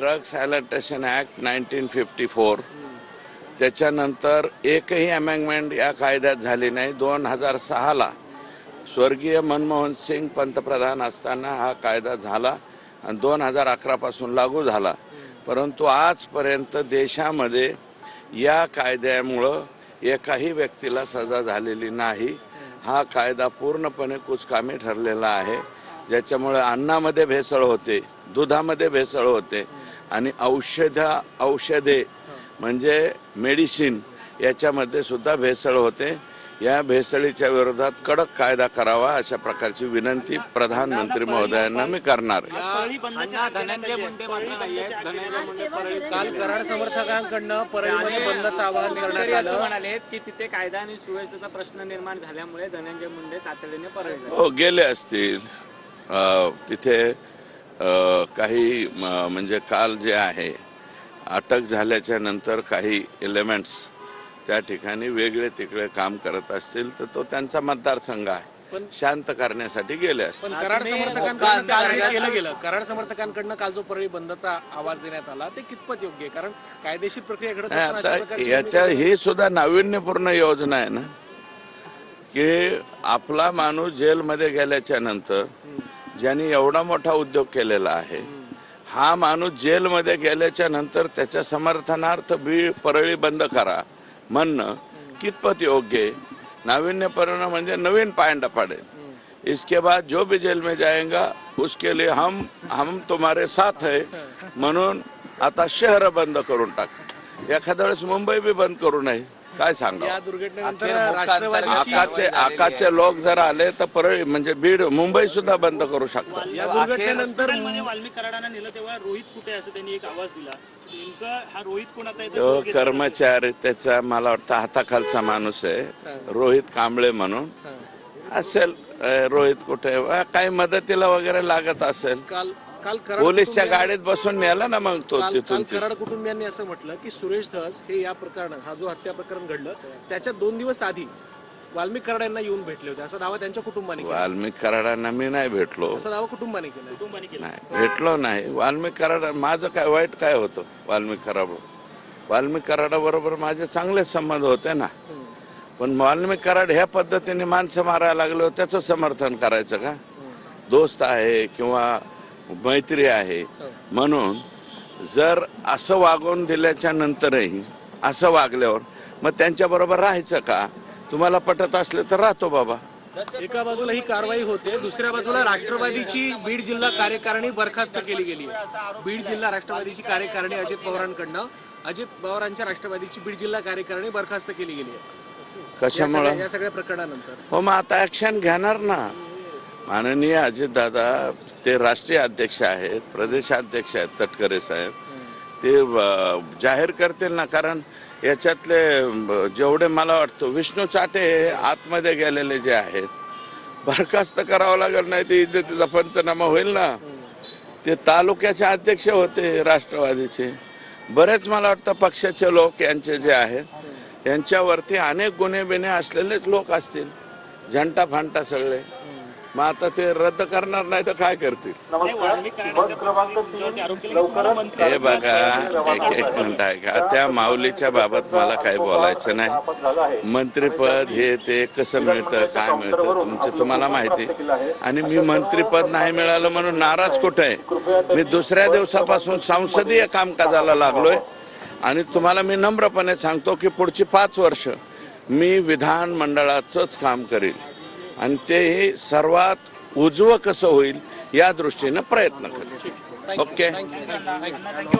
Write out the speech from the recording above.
Drugs alteration act nineteen fifty four त्याच्यानंतर एकही amendment या कायद्यात झाली नाही. दोन हजार सहाला स्वर्गीय मनमोहन सिंग पंतप्रधान असताना हा कायदा झाला आणि दोन हजार अकरापासून लागू झाला. परंतु आजपर्यंत देशामध्ये या कायद्यामुळं एकाही व्यक्तीला सजा झालेली नाही. हा कायदा पूर्णपणे कुचकामी ठरलेला आहे. ज्याच्यामुळे अन्नामध्ये भेसळ होते दुधामध्ये भेसळ होते आणि औषधा औषधे म्हणजे मेडिसिन याच्यामध्ये सुद्धा भेसळ होते या भेसळीच्या विरोधात कडक कायदा करावा अशा प्रकारची विनंती प्रधानमंत्री महोदयांना मी करणार आहे. अण्णा धनंजय मुंडे मात्र नाहीयेत धनंजय मुंडे परळी काल कराड समर्थकांकडनं परळीमध्ये बंदचं आवाहन करण्यात आलं म्हणालेत की तिथे कायदा आणि सुव्यवस्थेचा प्रश्न निर्माण झाल्यामुळे धनंजय मुंडे तातडीने परळीला हो गेले असतील तिथे काही म्हणजे काल जे आहे अटक झाल्याच्यानंतर काही एलिमेंट्स त्या ठिकाणी वेगळे तिकडे काम करत असतील तर तो त्यांचा मतदारसंघ आहे. पण- शांत करण्यासाठी गेले पण कराड समर्थकांकडनं काल जे केलं गेलं. कराड समर्थकांकडनं काल जो परळी बंदचा आवाज देण्यात आला ते कितपत योग्य आहे? कारण कायदेशीर प्रक्रिया घडत नाही असताना अशा आता प्रकारची याच्या ही सुद्धा नाविन्यपूर्ण योजना आहे ना की आपला माणूस जेलमध्ये गेल्याच्यानंतर ज्यांनी एवढा मोठा उद्योग केलेला आहे हा माणूस जेलमध्ये गेल्याच्यानंतर त्याच्या समर्थनार्थ बी परळी बंद करा म्हणणं कितपत योग्य आहे? नाविन्यपूर्ण म्हणजे नवीन पायंडा पाडेल. इसके बाद जो भी जेल में जाएगा उसके लिए हम हम तुम्हारे साथ है म्हणून आता शहर बंद करून टाक. एखाद्या वेळेस मुंबई बी बंद करू नये. काय सांगा या दुर्घटनेनंतर राष्ट्रवादीची आकाचे आकाचे लोक जर आले तर परळी म्हणजे बीड मुंबई सुद्धा बंद करू शकतात. या दुर्घटनेनंतर कराडांना नेलं तेव्हा रोहित कुठे असं त्यांनी एक आवाज दिला. हा रोहित तो कर्मचारी त्याचा मला वाटतं हाताखालचा माणूस आहे. रोहित कांबळे म्हणून. असेल रोहित कुठे? काही मदतीला वगैरे लागत असेल. काल काल कराड पोलीसच्या कुटुंबिया- गाडीत बसून नेला ना मग तो काल तिथून काल कराड कुटुंबियांनी असं म्हटलं की सुरेश धस हे या प्रकरणात हा जो हत्या प्रकरण घडलं त्याच्या दोन दिवस आधी वाल्मिक कराड यांना येऊन भेटले होते. असा दावा त्यांच्या कुटुंबाने केला. वाल्मिक कराडांना मी नाही भेटलो. असा दावा कुटुंबाने केला. कुटुंबाने केलं. नाही भेटलो नाही. वाल्मिक कराड माझं काय वाईट काय होतं? वाल्मिक कराड वाल्मिक कराडाबरोबर माझे चांगले संबंध होते ना. पण वाल्मिक कराड ह्या पद्धतीने माणसं मारायला लागलो त्याचं समर्थन करायचं का? दोस्त आहे किंवा मैत्री आहे. म्हणून जर असं वागवून दिल्याच्या नंतरही असं वागल्यावर मग त्यांच्याबरोबर राहायचं का? तुम्हाला पटत असले तर राहतो बाबा. एका बाजूला ही कारवाई होते दुसऱ्या बाजूला राष्ट्रवादीची बीड जिल्हा कार्यकारिणी बरखास्त केली गेली. बीड जिल्हा राष्ट्रवादीची कार्यकारिणी अजित पवारांकडनं अजित पवारांच्या राष्ट्रवादीची बीड जिल्हा कार्यकारिणी बरखास्त केली गेली. कशामुळं? या सगळ्या प्रकरणानंतर. हो मग आता ऍक्शन घेणार ना? माननीय अजितदादा ते राष्ट्रीय अध्यक्ष आहेत प्रदेशाध्यक्ष आहेत तटकरे साहेब. ते जाहीर करतील ना कारण याच्यातले जेवढे मला वाटतं विष्णू चाटे हे आतमध्ये गेलेले जे आहेत बरखास्त करावं लागेल नाही ते इज्जतीचा पंचनामा होईल ना. ते तालुक्याचे अध्यक्ष होते राष्ट्रवादीचे. बरेच मला वाटतं पक्षाचे लोक यांचे जे आहेत यांच्यावरती अनेक गुन्हे बिन्हे असलेलेच लोक असतील. झंटा फांटा सगळे. मग आता ते रद्द करणार नाही तर काय करतील? हे बघा एक एक मिनिट आहे का त्या माऊलीच्या बाबत मला काही बोलायचं नाही. मंत्रीपद हे ते कसं मिळतं काय मिळतं तुमचं तुम्हाला माहिती. आणि मी मंत्रीपद नाही मिळालं म्हणून नाराज कुठे? आहे. मी दुसऱ्या दिवसापासून संसदीय कामकाजाला लागलोय. आणि तुम्हाला मी नम्रपणे सांगतो की पुढची पाच वर्ष मी विधानमंडळाचंच काम करील. आणि तेही सर्वात उजवं कसं होईल या दृष्टीनं प्रयत्न करेल ओके